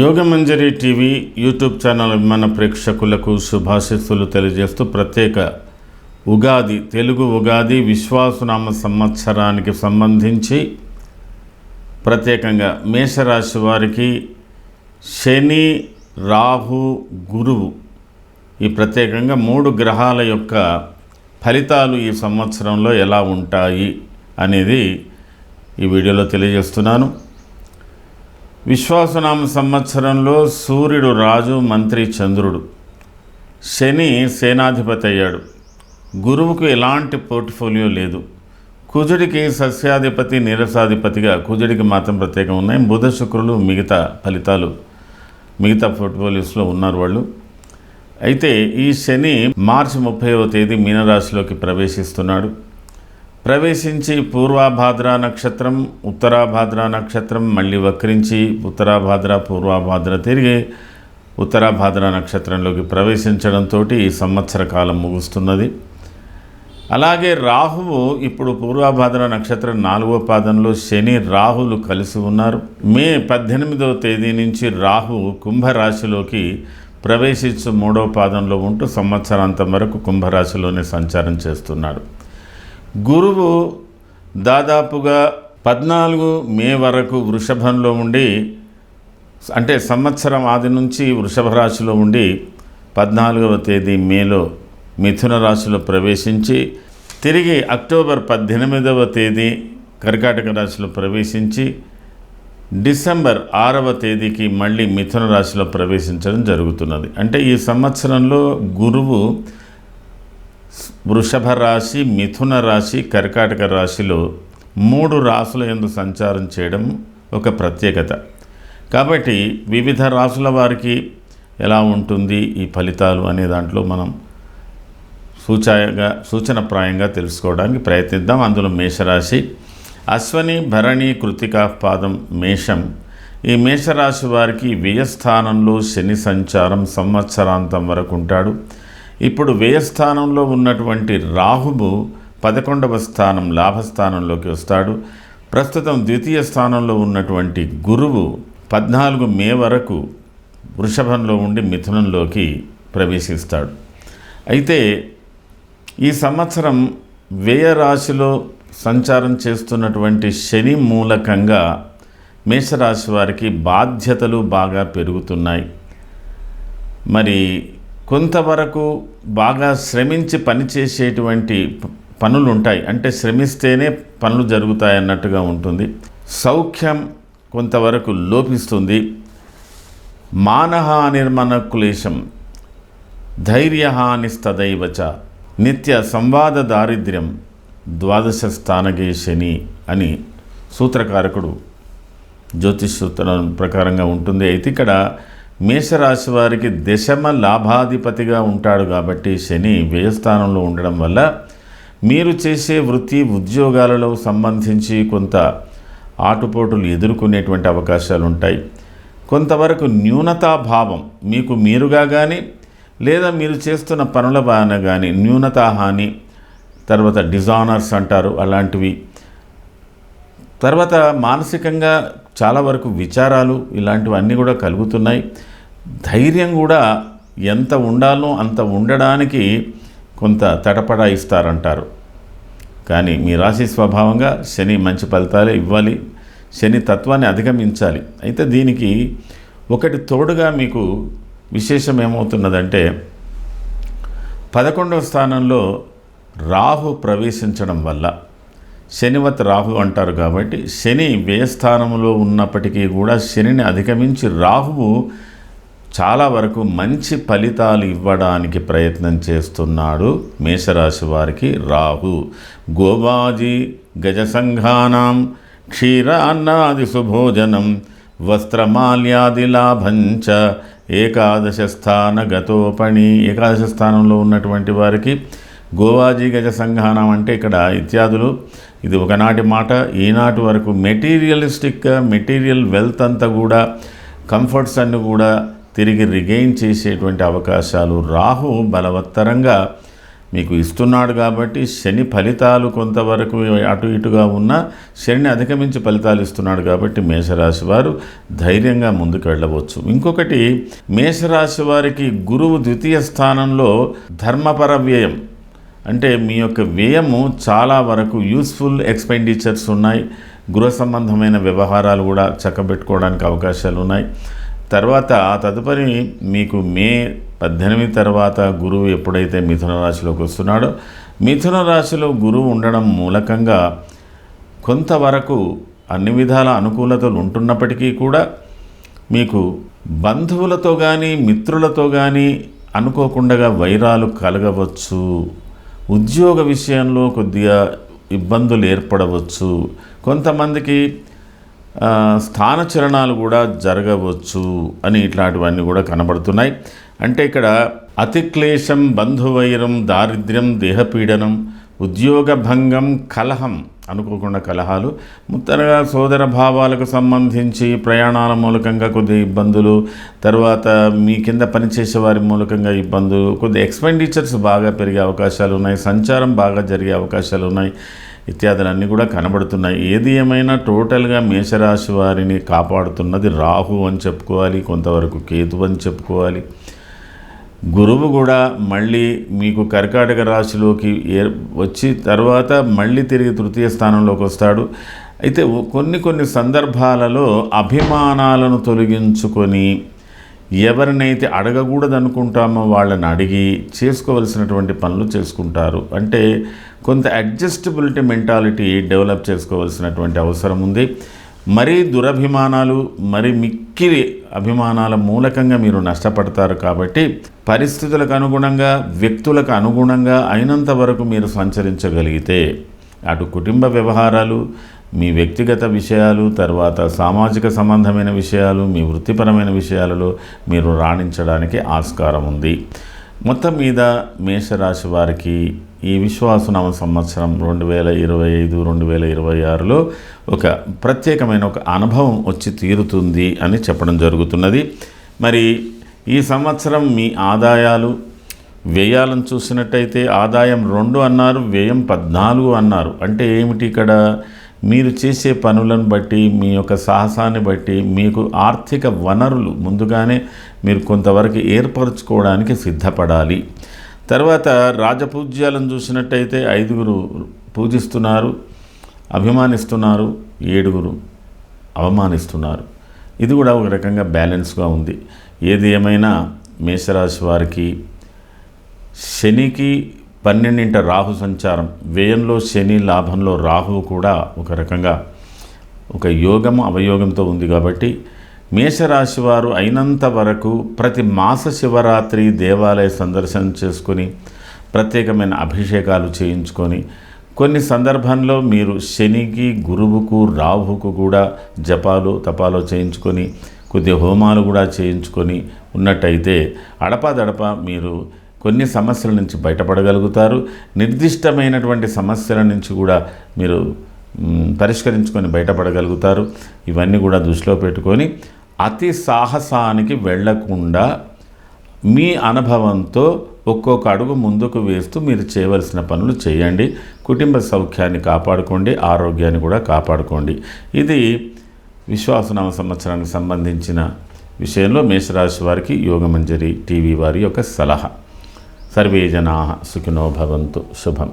Yogamanjari TV YouTube channel అభిమాన ప్రేక్షకులకు శుభాశిస్సులు తెలియజేస్తూ ప్రత్యేక ఉగాది తెలుగు ఉగాది విశ్వాసనామ సంవత్సరానికి సంబంధించి ప్రత్యేకంగా మేషరాశి వారికి శని రాహు గురువు ఈ ప్రత్యేకంగా మూడు గ్రహాల యొక్క ఫలితాలు ఈ సంవత్సరంలో ఎలా ఉంటాయి అనేది ఈ వీడియోలో తెలియజేస్తున్నాను. విశ్వాసనామ సంవత్సరంలో సూర్యుడు రాజు మంత్రి చంద్రుడు. శని సేనాధిపతి అయ్యాడు. గురువుకు ఎలాంటి పోర్ట్ఫోలియో లేదు. కుజుడికి సస్యాధిపతి నీరసాధిపతిగా కుజుడికి మాత్రం ప్రత్యేకం ఉన్నాయి. బుధ శుక్రులు మిగతా ఫలితాలు మిగతా పోర్ట్ఫోలియోస్లో ఉన్నారు వాళ్ళు. అయితే ఈ శని మార్చి ముప్పైవ తేదీ మీనరాశిలోకి ప్రవేశిస్తున్నాడు. ప్రవేశించి పూర్వాభాద్ర నక్షత్రం ఉత్తరాభాద్ర నక్షత్రం మళ్ళీ వక్రించి ఉత్తరాభాద్ర పూర్వాభాద్ర తిరిగి ఉత్తరాభాద్ర నక్షత్రంలోకి ప్రవేశించడంతో ఈ సంవత్సర కాలం ముగుస్తున్నది. అలాగే రాహువు ఇప్పుడు పూర్వాభాద్ర నక్షత్రం నాలుగో పాదంలో శని రాహులు కలిసి ఉన్నారు. మే పద్దెనిమిదవ తేదీ నుంచి రాహు కుంభరాశిలోకి ప్రవేశించు మూడవ పాదంలో ఉంటూ సంవత్సరాంతం వరకు కుంభరాశిలోనే సంచారం చేస్తున్నాడు. గురువు దాదాపుగా పద్నాలుగు మే వరకు వృషభంలో ఉండి అంటే సంవత్సరం ఆది నుంచి వృషభ రాశిలో ఉండి పద్నాలుగవ తేదీ మేలో మిథున రాశిలో ప్రవేశించి తిరిగి అక్టోబర్ పద్దెనిమిదవ తేదీ కర్కాటక రాశిలో ప్రవేశించి డిసెంబర్ ఆరవ తేదీకి మళ్ళీ మిథున రాశిలో ప్రవేశించడం జరుగుతున్నది. అంటే ఈ సంవత్సరంలో గురువు వృషభ రాశి మిథున రాశి కర్కాటక రాశిలో మూడు రాసుల ఎందు సంచారం చేయడం ఒక ప్రత్యేకత. కాబట్టి వివిధ రాసుల వారికి ఎలా ఉంటుంది ఈ ఫలితాలు అనే దాంట్లో మనం సూచాయగా సూచనప్రాయంగా తెలుసుకోవడానికి ప్రయత్నిద్దాం. అందులో మేషరాశి అశ్వని భరణి కృతికా పాదం మేషం. ఈ మేషరాశి వారికి వ్యయస్థానంలో శని సంచారం సంవత్సరాంతం వరకు ఉంటాడు. ఇప్పుడు వ్యయస్థానంలో ఉన్నటువంటి రాహువు పదకొండవ స్థానం లాభస్థానంలోకి వస్తాడు. ప్రస్తుతం ద్వితీయ స్థానంలో ఉన్నటువంటి గురువు పద్నాలుగు మే వరకు వృషభంలో ఉండి మిథునంలోకి ప్రవేశిస్తాడు. అయితే ఈ సంవత్సరం వ్యయ రాశిలో సంచారం చేస్తున్నటువంటి శని మూలకంగా మేషరాశి వారికి బాధ్యతలు బాగా పెరుగుతున్నాయి. మరి కొంతవరకు బాగా శ్రమించి పనిచేసేటువంటి పనులు ఉంటాయి అంటే శ్రమిస్తేనే పనులు జరుగుతాయి అన్నట్టుగా ఉంటుంది. సౌఖ్యం కొంతవరకు లోపిస్తుంది. మానహానిర్మణ క్లేశం ధైర్యహానిస్తదైవచ నిత్య సంవాద దారిద్ర్యం ద్వాదశ స్థానగే శని అని సూత్రకారకుడు జ్యోతిష్ సూత్రం ప్రకారంగా ఉంటుంది. అయితే ఇక్కడ మేషరాశి వారికి దశమ లాభాధిపతిగా ఉంటాడు కాబట్టి శని వ్యయస్థానంలో ఉండడం వల్ల మీరు చేసే వృత్తి ఉద్యోగాలలో సంబంధించి కొంత ఆటుపోటులు ఎదుర్కొనేటువంటి అవకాశాలు ఉంటాయి. కొంతవరకు న్యూనతాభావం మీకు మీరుగా కానీ లేదా మీరు చేస్తున్న పనుల బాన కానీ న్యూనతా హాని తర్వాత డిజానర్స్ అంటారు అలాంటివి. తర్వాత మానసికంగా చాలా వరకు విచారాలు ఇలాంటివన్నీ కూడా కలుగుతున్నాయి. ధైర్యం కూడా ఎంత ఉండాలో అంత ఉండడానికి కొంత తటపడా ఇస్తారంటారు. కానీ మీ రాశి స్వభావంగా శని మంచి ఫలితాలే ఇవ్వాలి. శని తత్వాన్ని అధిగమించాలి. అయితే దీనికి ఒకటి తోడుగా మీకు విశేషం ఏమవుతున్నదంటే పదకొండవ స్థానంలో రాహు ప్రవేశించడం వల్ల శనివత్ రాహు అంటారు కాబట్టి శని వ్యయస్థానంలో ఉన్నప్పటికీ కూడా శనిని అధిగమించి రాహువు చాలా వరకు మంచి ఫలితాలు ఇవ్వడానికి ప్రయత్నం చేస్తున్నాడు మేషరాశి వారికి రాహు. గోవాజీ గజసంఘానం క్షీరాన్నాది సుభోజనం వస్త్రమాల్యాది లాభంచ ఏకాదశ స్థాన గతోపణి ఏకాదశ స్థానంలో ఉన్నటువంటి వారికి గోవాజీ గజ సంఘానం అంటే ఇక్కడ ఇత్యాదులు. ఇది ఒకనాటి మాట ఈనాటి వరకు మెటీరియలిస్టిక్గా మెటీరియల్ వెల్త్ అంతా కూడా కంఫర్ట్స్ అన్ని కూడా తిరిగి రిగెయిన్ చేసేటువంటి అవకాశాలు రాహు బలవత్తరంగా మీకు ఇస్తున్నాడు కాబట్టి శని ఫలితాలు కొంతవరకు అటు ఇటుగా ఉన్నా శని అధిగమించి ఫలితాలు ఇస్తున్నాడు కాబట్టి మేషరాశి వారు ధైర్యంగా ముందుకు వెళ్ళవచ్చు. ఇంకొకటి మేషరాశి వారికి గురువు ద్వితీయ స్థానంలో ధర్మపర వ్యయం అంటే మీ యొక్క వ్యయము చాలా వరకు యూస్ఫుల్ ఎక్స్పెండిచర్స్ ఉన్నాయి. గృహ సంబంధమైన వ్యవహారాలు కూడా చక్కబెట్టుకోవడానికి అవకాశాలు ఉన్నాయి. తర్వాత ఆ తదుపరి మీకు మే పద్దెనిమిది తర్వాత గురువు ఎప్పుడైతే మిథున రాశిలోకి వస్తున్నాడో మిథున రాశిలో గురువు ఉండడం మూలకంగా కొంతవరకు అన్ని విధాల అనుకూలతలు ఉంటున్నప్పటికీ కూడా మీకు బంధువులతో కానీ మిత్రులతో కానీ అనుకోకుండా వైరాలు కలగవచ్చు. ఉద్యోగ విషయంలో కొద్దిగా ఇబ్బందులు ఏర్పడవచ్చు. కొంతమందికి స్థానచరణాలు కూడా జరగవచ్చు అని ఇట్లాంటివన్నీ కూడా కనబడుతున్నాయి. అంటే ఇక్కడ అతిక్లేశం బంధువైరం దారిద్ర్యం దేహపీడనం ఉద్యోగ భంగం కలహం అనుకోకుండా కలహాలు. ముత్తరగా సోదర భావాలకు సంబంధించి ప్రయాణాల మూలకంగా కొద్ది ఇబ్బందులు తర్వాత మీ కింద పనిచేసే వారి మూలకంగా ఇబ్బందులు కొద్ది ఎక్స్పెండిచర్స్ బాగా పెరిగే అవకాశాలు ఉన్నాయి సంచారం బాగా జరిగే అవకాశాలు ఉన్నాయి ఇత్యాదులన్నీ కూడా కనబడుతున్నాయి. ఏది ఏమైనా టోటల్గా మేషరాశి వారిని కాపాడుతున్నది రాహు అని చెప్పుకోవాలి కొంతవరకు కేతు అని చెప్పుకోవాలి. గురువు కూడా మళ్ళీ మీకు కర్కాటక రాశిలోకి ఏ వచ్చి తర్వాత మళ్ళీ తిరిగి తృతీయ స్థానంలోకి వస్తాడు. అయితే కొన్ని కొన్ని సందర్భాలలో అభిమానాలను తొలగించుకొని ఎవరినైతే అడగకూడదు అనుకుంటామో వాళ్ళని అడిగి చేసుకోవలసినటువంటి పనులు చేసుకుంటారు. అంటే కొంత అడ్జస్టబిలిటీ మెంటాలిటీ డెవలప్ చేసుకోవాల్సినటువంటి అవసరం ఉంది. మరీ దురభిమానాలు మరి మిక్కిరి అభిమానాల మూలకంగా మీరు నష్టపడతారు కాబట్టి పరిస్థితులకు అనుగుణంగా వ్యక్తులకు అనుగుణంగా అయినంత వరకు మీరు సంచరించగలిగితే అటు కుటుంబ వ్యవహారాలు మీ వ్యక్తిగత విషయాలు తర్వాత సామాజిక సంబంధమైన విషయాలు మీ వృత్తిపరమైన విషయాలలో మీరు రాణించడానికి ఆస్కారం ఉంది. మొత్తం మీద మేషరాశి వారికి ఈ విశ్వాసనామ సంవత్సరం రెండు వేల ఇరవై ఐదు రెండు వేల ఇరవై ఆరులో ఒక ప్రత్యేకమైన ఒక అనుభవం వచ్చి తీరుతుంది అని చెప్పడం జరుగుతున్నది. మరి ఈ సంవత్సరం మీ ఆదాయాలు వ్యయాలను చూసినట్టయితే ఆదాయం రెండు అన్నారు వ్యయం పద్నాలుగు అన్నారు. అంటే ఏమిటి ఇక్కడ? మీరు చేసే పనులను బట్టి మీ యొక్క సాహసాన్ని బట్టి మీకు ఆర్థిక వనరులు ముందుగానే మీరు కొంతవరకు ఏర్పరచుకోవడానికి సిద్ధపడాలి. తర్వాత రాజపూజ్యాలను చూసినట్టయితే ఐదుగురు పూజిస్తున్నారు అభిమానిస్తున్నారు ఏడుగురు అవమానిస్తున్నారు. ఇది కూడా ఒక రకంగా బ్యాలెన్స్గా ఉంది. ఏది ఏమైనా మేషరాశి వారికి శనికి పన్నెండింట రాహు సంచారం వ్యయంలో శని లాభంలో రాహువు కూడా ఒక రకంగా ఒక యోగం అవయోగంతో ఉంది కాబట్టి మేషరాశి వారు అయినంత వరకు ప్రతి మాస శివరాత్రి దేవాలయ సందర్శనం చేసుకొని ప్రత్యేకమైన అభిషేకాలు చేయించుకొని కొన్ని సందర్భంలో మీరు శనికి గురువుకు రాహుకు కూడా జపాలు తపాలు చేయించుకొని కొద్ది హోమాలు కూడా చేయించుకొని ఉన్నట్టయితే అడపాదడప మీరు కొన్ని సమస్యల నుంచి బయటపడగలుగుతారు. నిర్దిష్టమైనటువంటి సమస్యల నుంచి కూడా మీరు పరిష్కరించుకొని బయటపడగలుగుతారు. ఇవన్నీ కూడా దృష్టిలో పెట్టుకొని అతి సాహసానికి వెళ్ళకుండా మీ అనుభవంతో ఒక్కొక్క అడుగు ముందుకు వేస్తూ మీరు చేయవలసిన పనులు చేయండి. కుటుంబ సౌఖ్యాన్ని కాపాడుకోండి ఆరోగ్యాన్ని కూడా కాపాడుకోండి. ఇది విశ్వాసనామ సంవత్సరానికి సంబంధించిన విషయంలో మేషరాశి వారికి యోగమంజరి టీవీ వారి యొక్క సలహా. సర్వే జనా సుఖినో భవంతు. శుభం.